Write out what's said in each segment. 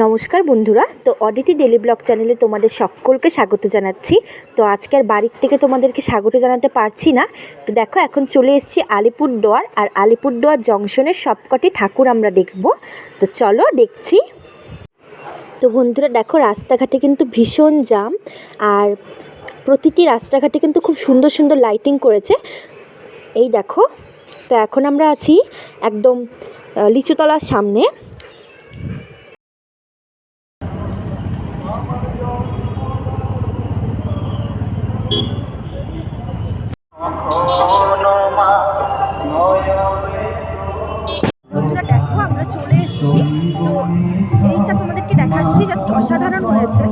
নমস্কার বন্ধুরা, তো অদিতি ডেলি ব্লগ চ্যানেলে তোমাদের সকলকে স্বাগত জানাচ্ছি। তো আজকে আর বাড়ির থেকে তোমাদেরকে স্বাগত জানাতে পারছি না। তো দেখো, এখন চলে এসেছি আলিপুরদুয়ার, আর আলিপুরদুয়ার জংশনের সবকটি ঠাকুর আমরা দেখব। তো চলো দেখছি। তো বন্ধুরা, দেখো, রাস্তাঘাটে কিন্তু ভীষণ জাম আর প্রতিটি রাস্তাঘাটে কিন্তু খুব সুন্দর সুন্দর লাইটিং করেছে। এই দেখো, তো এখন আমরা আছি একদম লিচুতলার সামনে। বন্ধুরা দেখো আমরা চলে এসেছি। তো এইটা তোমাদেরকে দেখাচ্ছি জাস্ট অসাধারণ হয়েছে।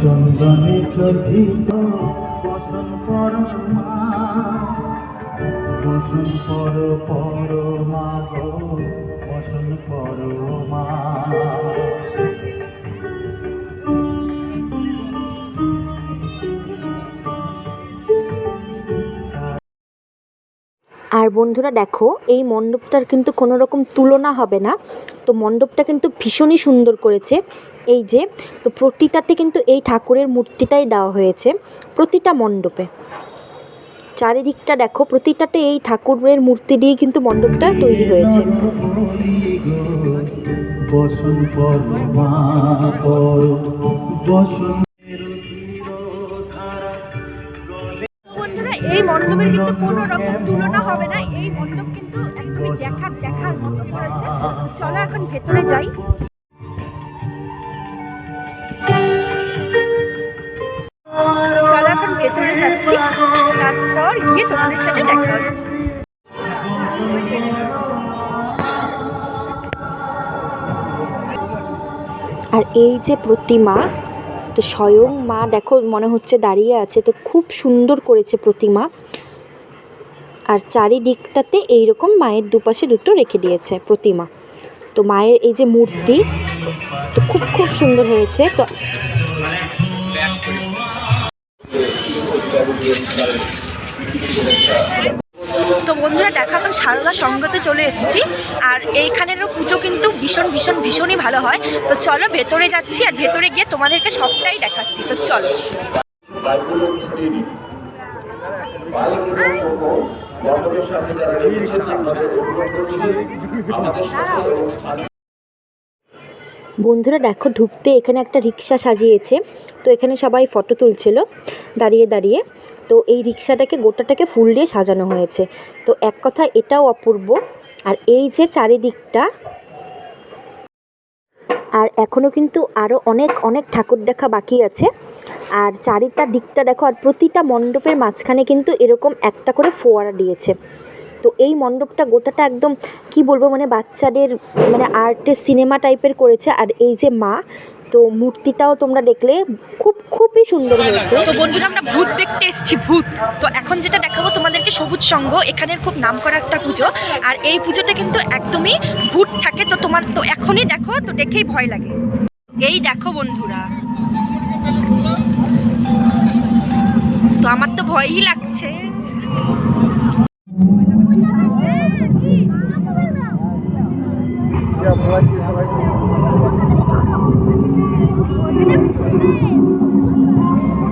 চন্দনে চর্চিত পর পর মা গো, বসন পর মা। আর বন্ধুরা দেখো, এই মণ্ডপটার কিন্তু কোনো রকম তুলনা হবে না। তো মণ্ডপটা কিন্তু ভীষণই সুন্দর করেছে। এই যে, তো প্রতিটাতে কিন্তু এই ঠাকুরের মূর্তিটাই দেওয়া হয়েছে প্রতিটা মণ্ডপে। চারিদিকটা দেখো, প্রতিটাতে এই ঠাকুরের মূর্তি দিয়ে কিন্তু মণ্ডপটা তৈরি হয়েছে। এই মণ্ডপের কিন্তু কোনো রকম তুলনা হবে না। এই মণ্ডপ কিন্তু একদমই দেখার দেখার মতো করেছে। চলো এখন ভেতরে যাই। যাচ্ছি। তারপর গিয়ে তোমাদের সাথে দেখা হচ্ছে আর এই যে প্রতিমা, তো স্বয়ং মা, দেখো, মনে হচ্ছে দাঁড়িয়ে আছে, তো খুব সুন্দর করেছে প্রতিমা। আর চারিদিকটাতে এইরকম মায়ের দুপাশে দুটো রেখে দিয়েছে প্রতিমা। তো মায়ের এই যে মূর্তি, তো খুব খুব সুন্দর হয়েছে। তো তো বন্ধুরা, দেখা এখন সারদা সঙ্গতে চলে এসেছি। আর এইখানেরও পুজো কিন্তু ভীষণ ভীষণ, ভীষণই ভালো হয়। তো চলো, ভেতরে যাচ্ছি আর ভেতরে গিয়ে তোমাদেরকে সবটাই দেখাচ্ছি। তো চলো। বন্ধুরা দেখো ঢুকতে এখানে একটা রিক্সা সাজিয়েছে। তো এখানে সবাই ফটো তুলছিল দাঁড়িয়ে দাঁড়িয়ে। তো এই রিক্সাটাকে, গোটাটাকে ফুল দিয়ে সাজানো হয়েছে। তো এক কথা, এটাও অপূর্ব। আর এই যে চারিদিকটা, আর এখনও কিন্তু আরও অনেক অনেক ঠাকুর দেখা বাকি আছে। আর চারিটা দিকটা দেখো, আর প্রতিটা মণ্ডপের মাঝখানে কিন্তু এরকম একটা করে ফোয়ারা দিয়েছে। তো এই মণ্ডপটা গোটাটা একদম, কি বলব মানে বাচ্চাদের মানে আর্টের সিনেমা টাইপের করেছে। আর এই যে মা, তো মূর্তিটাও তোমরা দেখলে খুব, খুবই সুন্দর হয়েছে। তো বন্ধুরা, আমরা ভূত দেখতে এসেছি, ভূত। তো এখন যেটা দেখাবো তোমাদেরকে সবুজ সংঘ এখানের খুব নাম করা একটা পুজো। আর এই পুজোতে কিন্তু একদমই ভূত থাকে, তো তোমার, তো এখনই দেখো, তো দেখেই ভয় লাগে। এই দেখো বন্ধুরা। তো আমার তো ভয়ই লাগছে।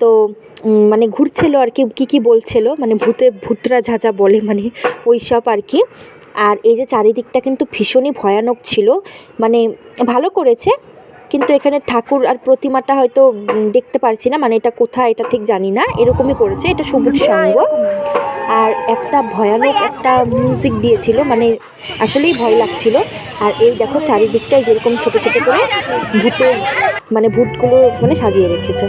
তো মানে ঘুরছিল আর কি, কী কী বলছিল মানে ভূতে, ভূতরা যা যা বলে মানে ওই সব আর কি। আর এই যে চারিদিকটা কিন্তু ভীষণই ভয়ানক ছিল মানে ভালো করেছে, কিন্তু এখানে ঠাকুর আর প্রতিমাটা হয়তো দেখতে পারছি না মানে এটা কোথায়, এটা ঠিক জানি না, এরকমই করেছে, এটা সবুজ সঙ্গ। আর একটা ভয়ানক একটা মিউজিক দিয়েছিল মানে আসলেই ভয় লাগছিল। আর এই দেখো চারিদিকটায় যেরকম ছোট ছোট করে ভূতের মানে ভূতগুলো মানে সাজিয়ে রেখেছে।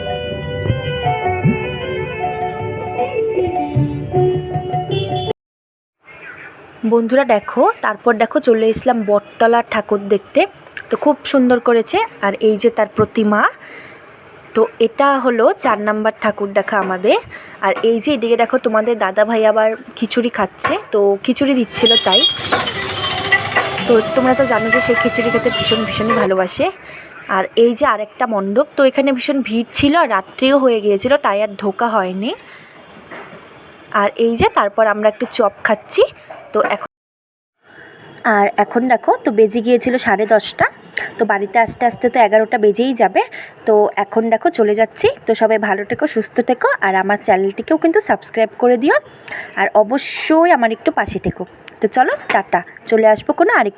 বন্ধুরা দেখো, তারপর দেখো চলে এসলাম বটতলার ঠাকুর দেখতে। তো খুব সুন্দর করেছে, আর এই যে তার প্রতিমা। তো এটা হলো চার নাম্বার ঠাকুর দেখা আমাদের। আর এই যে এদিকে দেখো তোমাদের দাদা ভাই আবার খিচুড়ি খাচ্ছে, তো খিচুড়ি দিচ্ছিল তাই। তো তোমরা তো জানো যে সেই খিচুড়ি খেতে ভীষণ ভীষণই ভালোবাসে। আর এই যে আরেকটা মণ্ডপ, তো এখানে ভীষণ ভিড় ছিল, আর রাত্রিও হয়ে গিয়েছিল, তাই আর ঢোকা হয়নি। আর এই যে তারপর আমরা একটু চপ খাচ্ছি। তো এখন আর এখন দেখো, তো বেজে গিয়েছিল সাড়ে দশটা। তো বাড়িতে আস্তে আস্তে তো এগারোটা বেজেই যাবে। তো এখন দেখো চলে যাচ্ছি। তো সবাই ভালো থেকো, সুস্থ থেকো। আর আমার চ্যানেলটিকেও কিন্তু সাবস্ক্রাইব করে দিও। আর অবশ্যই আমার একটু পাশে থেকো। তো চলো, টাটা। চলে আসব কোনো আরেকটি